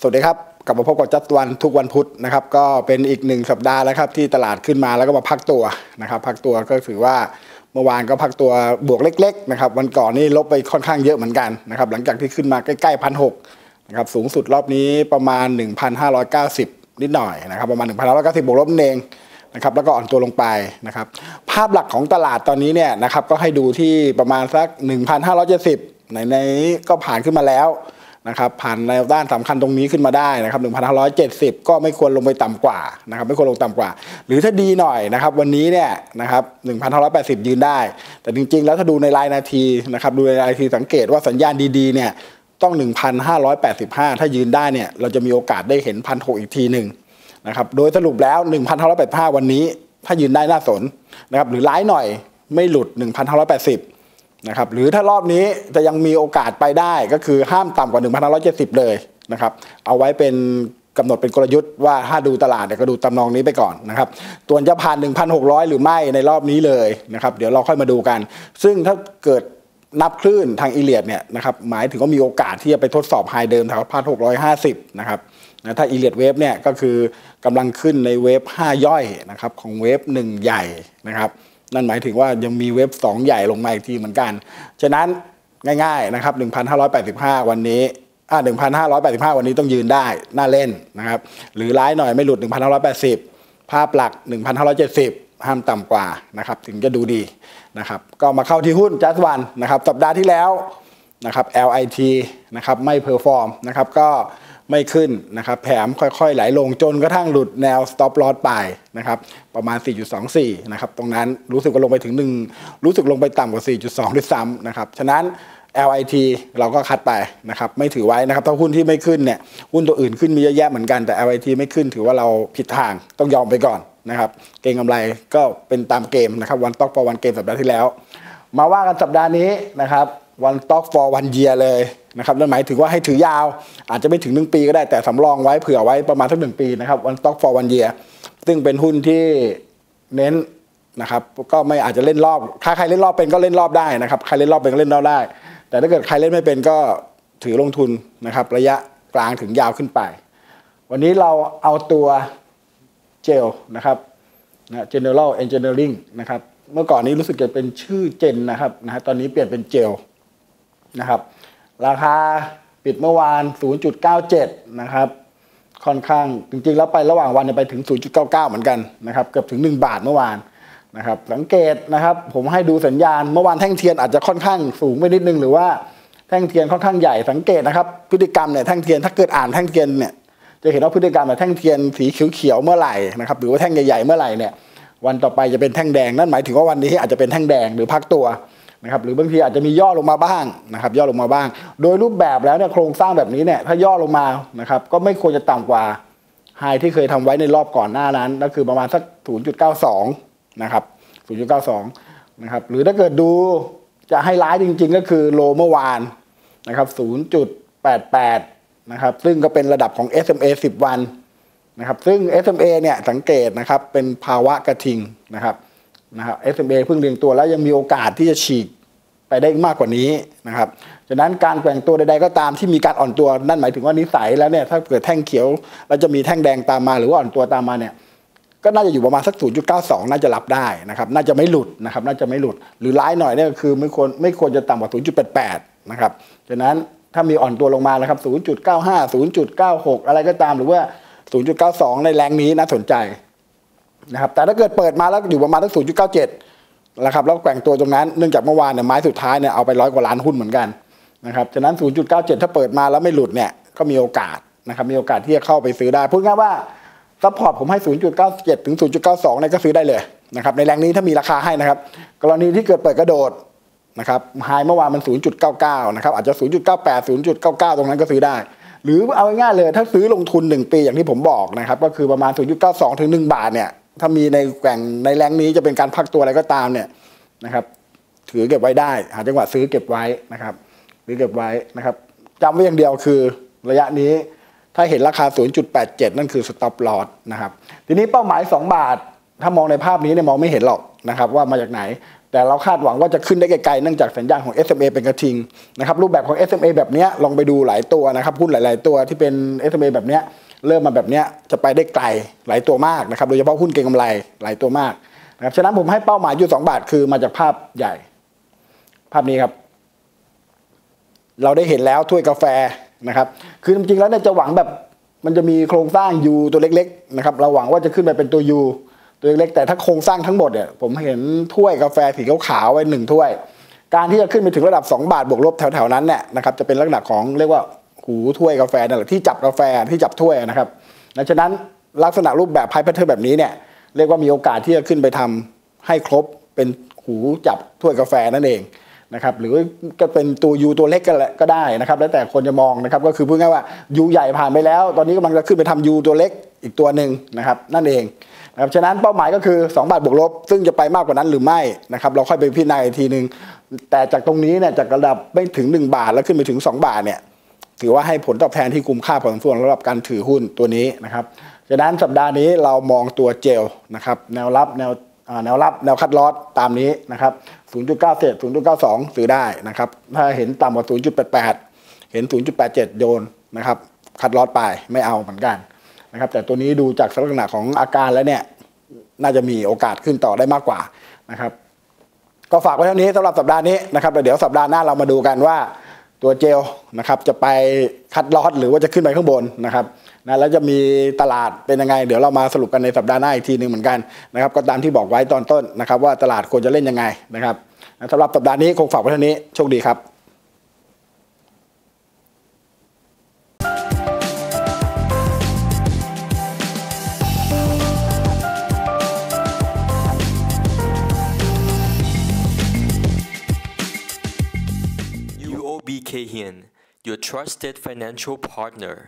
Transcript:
สวัสดีครับกลับมาพบกับจัดวันทุกวันพุธนะครับ ก็เป็นอีกหนึ่งสัปดาห์แล้วครับที่ตลาดขึ้นมาแล้วก็มาพักตัวนะครับพักตัวก็ถือว่าเมื่อวานก็พักตัวบวกเล็กๆนะครับวันก่อนนี่ลบไปค่อนข้างเยอะเหมือนกันนะครับหลังจากที่ขึ้นมาใกล้ๆพันหกนะครับสูงสุดรอบนี้ประมาณ 1,590 นิดหน่อยนะครับประมาณ 1,590บวกลบนั่นเองนะครับแล้วก็อ่อนตัวลงไปนะครับภาพหลักของตลาดตอนนี้เนี่ยนะครับก็ให้ดูที่ประมาณสัก 1,570ในในก็ผ่านขึ้นมาแล้ว นะครับผ่านแนวด้านสำคัญตรงนี้ขึ้นมาได้นะครับ1,570 ก็ไม่ควรลงไปต่ำกว่านะครับไม่ควรลงต่ำกว่า หรือถ้าดีหน่อยนะครับวันนี้เนี่ยนะครับ1,580 ยืนได้ แต่จริง ๆ แล้วถ้าดูในรายนาทีนะครับดูในรายนาทีสังเกตว่าสัญญาณดีๆเนี่ยต้อง 1,585 ถ้ายืนได้เนี่ยเราจะมีโอกาสได้เห็นพันหอีกทีหนึ่งนะครับโดยสรุปแล้ว 1,585 วันนี้ ถ้ายืนได้น่าสนนะครับหรือร้ายหน่อยไม่หลุด 1,580 นะครับหรือถ้ารอบนี้จะยังมีโอกาสไปได้ก็คือห้ามต่ำกว่า 1,570 เลยนะครับเอาไว้เป็นกำหนดเป็นกลยุทธ์ว่าถ้าดูตลาดเนี่ยก็ดูตำนองนี้ไปก่อนนะครับตัวนจะผ่าน 1,600 หรือไม่ในรอบนี้เลยนะครับเดี๋ยวเราค่อยมาดูกัน ซึ่งถ้าเกิดนับคลื่นทางอีเลียดเนี่ยนะครับหมายถึงว่ามีโอกาสที่จะไปทดสอบไฮเดิมแถวพันหกร้อยห้าสิบนะครับนะถ้าอีเลียดเวฟเนี่ยก็คือกำลังขึ้นในเวฟ5 ย่อยนะครับของเวฟ1 ใหญ่นะครับ นั่นหมายถึงว่ายังมีเวฟ2ใหญ่ลงมาอีกทีเหมือนกัน ฉะนั้นง่ายๆนะครับ 1,585 วันนี้อ่า1,585 วันนี้ต้องยืนได้น่าเล่นนะครับ หรือร้ายหน่อยไม่หลุด 1,580 ภาพหลัก 1,570 ห้ามต่ำกว่านะครับ ถึงจะดูดีนะครับ ก็มาเข้าที่หุ้นจัสวันนะครับ สัปดาห์ที่แล้วนะครับ LIT นะครับไม่เพอร์ฟอร์มนะครับก็ ไม่ขึ้นนะครับแถมค่อยๆ ไหลลงจนกระทั่งหลุดแนว stop loss ไปนะครับประมาณ 4.24 นะครับตรงนั้นรู้สึกว่าลงไปถึง 1 รู้สึกลงไปต่ำกว่า 4.2 ด้วยซ้ำนะครับฉะนั้น LIT เราก็คัดไปนะครับไม่ถือไว้นะครับถ้าหุ้นที่ไม่ขึ้นเนี่ยหุ้นตัวอื่นขึ้นมีเยอะแยะเหมือนกันแต่ LIT ไม่ขึ้นถือว่าเราผิดทางต้องยอมไปก่อนนะครับเก่งกำไรก็เป็นตามเกมนะครับวันต็อกฟอร์วันเกมสัปดาห์ที่แล้ว มาว่ากันสัปดาห์นี้นะครับ วันต็อกฟอร์วันเยียเลยนะครับนั่นหมายถึงว่าให้ถือยาว อาจจะไม่ถึงหนึ่งปีก็ได้แต่สำรองไว้เผื่อไว้ประมาณสักหนึ่งปีนะครับวันต็อกฟอร์วันเยียซึ่งเป็นหุ้นที่เน้นนะครับก็ไม่อาจจะเล่นรอบ ถ้าใครเล่นรอบเป็นก็เล่นรอบได้นะครับใครเล่นรอบเป็นก็เล่นรอบได้ แต่ถ้าเกิดใครเล่นไม่เป็นก็ถือลงทุนนะครับระยะกลางถึงยาวขึ้นไป วันนี้เราเอาตัวเจลนะครับนะ General Engineering นะครับเมื่อก่อนนี้รู้สึกจะเป็นชื่อเจนนะครับนะฮะตอนนี้เปลี่ยนเป็นเจล นะครับ ราคาปิดเมื่อวาน 0.97 นะครับ ค่อนข้างจริงๆ แล้วไประหว่างวันไปถึง 0.99 เหมือนกันนะครับ เกือบถึง 1 บาทเมื่อวานนะครับ สังเกตนะครับ ผมให้ดูสัญญาณเมื่อวานแท่งเทียนอาจจะค่อนข้างสูงไปนิดนึงหรือว่าแท่งเทียนค่อนข้างใหญ่สังเกตนะครับ พฤติกรรมเนี่ยแท่งเทียนถ้าเกิดอ่านแท่งเทียนเนี่ยจะเห็นว่าพฤติกรรมเนี่ยแท่งเทียนสีเขียวๆเมื่อไหร่นะครับหรือว่าแท่งใหญ่ๆเมื่อไหร่เนี่ยวันต่อไปจะเป็นแท่งแดงนั่นหมายถึงว่าวันนี้อาจจะเป็นแท่งแดงหรือพักตัว นะครับหรือบางทีอาจจะมีย่อลงมาบ้างนะครับ ย่อลงมาบ้าง โดยรูปแบบแล้วเนี่ยโครงสร้างแบบนี้เนี่ยถ้าย่อลงมานะครับก็ไม่ควรจะต่ำกว่าไฮที่เคยทำไว้ในรอบก่อนหน้านั้น ก็คือประมาณสัก 0.92 นะครับ 0.92 นะครับ หรือถ้าเกิดดูจะให้ร้ายจริงๆ ก็คือโลเมื่อวานนะครับ 0.88 นะครับ ซึ่งก็เป็นระดับของ SMA 10 วันนะครับ ซึ่ง SMA เนี่ยสังเกตนะครับเป็นภาวะกระทิงนะครับ นะครับ SMA เพิ่งเรียงตัวแล้วยังมีโอกาสที่จะฉีกไปได้มากกว่านี้นะครับฉะนั้นการแกว่งตัวใดๆก็ตามที่มีการอ่อนตัวนั่นหมายถึงว่านิสัยแล้วเนี่ยถ้าเกิดแท่งเขียวแล้วจะมีแท่งแดงตามมาหรือว่าอ่อนตัวตามมาเนี่ยก็น่าจะอยู่ประมาณสัก 0.92 น่าจะรับได้นะครับน่าจะไม่หลุดนะครับน่าจะไม่หลุด หรือร้ายหน่อยเนี่ยคือไม่ควรไม่ควรจะต่ำกว่า 0.88 นะครับฉะนั้นถ้ามีอ่อนตัวลงมานะครับ 0.95 0.96 อะไรก็ตามหรือว่า 0.92 ในแรงนี้น่าสนใจ นะครับแต่ถ้าเกิดเปิดมาแล้วอยู่ประมาณตั้ง0.97นะครับแล้วแกว่งตัวตรงนั้นเนื่องจากเมื่อวานเนี่ยไม้สุดท้ายเนี่ยเอาไปร้อยกว่าล้านหุ้นเหมือนกันนะครับฉะนั้น 0.97 ถ้าเปิดมาแล้วไม่หลุดเนี่ยก็มีโอกาสนะครับมีโอกาสที่จะเข้าไปซื้อได้พูดง่ายว่าซัพพอร์ตผมให้ 0.97 ถึง 0.92เนี่ยก็ซื้อได้เลยนะครับในแรงนี้ถ้ามีราคาให้นะครับกรณีที่เกิดเปิดกระโดดนะครับไฮเมื่อวานมัน 0.99 นะครับอาจจะ 0.98 0.99 ตรงนั้นก็ซื้อได้ หรือเอาง่ายๆเลยถ้าซื้อลงทุน 1 ปีอย่างที่ผมบอกนะครับก็คือประมาณ 0.92 ถึง 1 บาทเนี่ย ถ้ามีในแกว่งในแรงนี้จะเป็นการพักตัวอะไรก็ตามเนี่ยนะครับ ถือเก็บไว้ได้ หาจังหวะซื้อเก็บไว้นะครับซื้อเก็บไว้นะครับจำไว้อย่างเดียวคือระยะนี้ถ้าเห็นราคา 0.87 นั่นคือ stop loss นะครับ ทีนี้เป้าหมาย 2 บาท ถ้ามองในภาพนี้เนี่ยมองไม่เห็นหรอกนะครับว่ามาจากไหน แต่เราคาดหวังว่าจะขึ้นได้ไกลๆเนื่องจากสัญญาณของ SMA เป็นกระทิงนะครับรูปแบบของ SMA แบบนี้ลองไปดูหลายตัวนะครับหุ้นหลาย ๆ ตัวที่เป็น SMA แบบเนี้ย เริ่มมาแบบนี้จะไปได้ไกลหลายตัวมากนะครับโดยเฉพาะหุ้นเก็งกำไรหลายตัวมากนะครับฉะนั้นผมให้เป้าหมายอยู่ 2 บาทคือมาจากภาพใหญ่ ภาพนี้ครับ เราได้เห็นแล้วถ้วยกาแฟนะครับ คือจริงๆแล้วเนี่ยจะหวังแบบมันจะมีโครงสร้าง U ตัวเล็กๆนะครับเราหวังว่าจะขึ้นไปเป็นตัว U ตัวเล็กๆแต่ถ้าโครงสร้างทั้งหมดเนี่ยผมเห็นถ้วยกาแฟสีขาวๆไว้หนึ่งถ้วย การที่จะขึ้นไปถึงระดับ 2 บาทบวกลบแถวๆนั้นเนี่ยนะครับจะเป็นลักษณะของเรียกว่า หูถ้วยกาแฟนั่นแหละที่จับกาแฟที่จับถ้วยนะครับดังฉะนั้นลักษณะรูปแบบไพ่แพทเทิร์นแบบนี้เนี่ยเรียกว่ามีโอกาสที่จะขึ้นไปทำให้ครบเป็นหูจับถ้วยกาแฟนั่นเองนะครับหรือก็เป็นตัวยูตัวเล็กก็แหละก็ได้นะครับ แล้วแต่คนจะมองนะครับก็คือพูดง่ายว่ายูใหญ่ผ่านไปแล้ว ตอนนี้กำลังจะขึ้นไปทำยูตัวเล็กอีกตัวหนึ่งนะครับนั่นเองนะครับฉะนั้นเป้าหมายก็คือ 2 บาทบวกลบ ซึ่งจะไปมากกว่านั้นหรือไม่นะครับเราค่อยไปพิจารณาอีกทีหนึ่งแต่จากตรงนี้เนี่ยจากระดับไม่ถึง 1 บาทแล้วขึ้นไปถึง 2 บาทเนี่ย ถือว่าให้ผลตอบแทนที่คุ้มค่าพอสมควรสำหรับการถือหุ้นตัวนี้นะครับฉะนั้นสัปดาห์นี้เรามองตัวเจลนะครับแนวรับแนวแนวรับแนวคัดลอสตามนี้นะครับ 0.9 เศษ 0.92 ซื้อได้นะครับ ถ้าเห็นต่ำกว่า 0.88 เห็น 0.87 โยนนะครับ คัดลอสไปไม่เอาเหมือนกันนะครับ แต่ตัวนี้ดูจากลักษณะของอาการแล้วเนี่ย น่าจะมีโอกาสขึ้นต่อได้มากกว่านะครับ ก็ฝากไว้เท่านี้สำหรับสัปดาห์นี้นะครับเดี๋ยวสัปดาห์หน้าเรามาดูกันว่า ตัวเจลนะครับจะไปคัดลอดหรือว่าจะขึ้นไปข้างบนนะครับนะแล้วจะมีตลาดเป็นยังไง เดี๋ยวเรามาสรุปกันในสัปดาห์หน้าอีกทีหนึ่งเหมือนกันนะครับก็ตามที่บอกไว้ตอนต้นนะครับว่าตลาดควรจะเล่นยังไงนะครับสำหรับสัปดาห์นี้คงฝากไว้เท่านี้โชคดีครับ your trusted financial partner.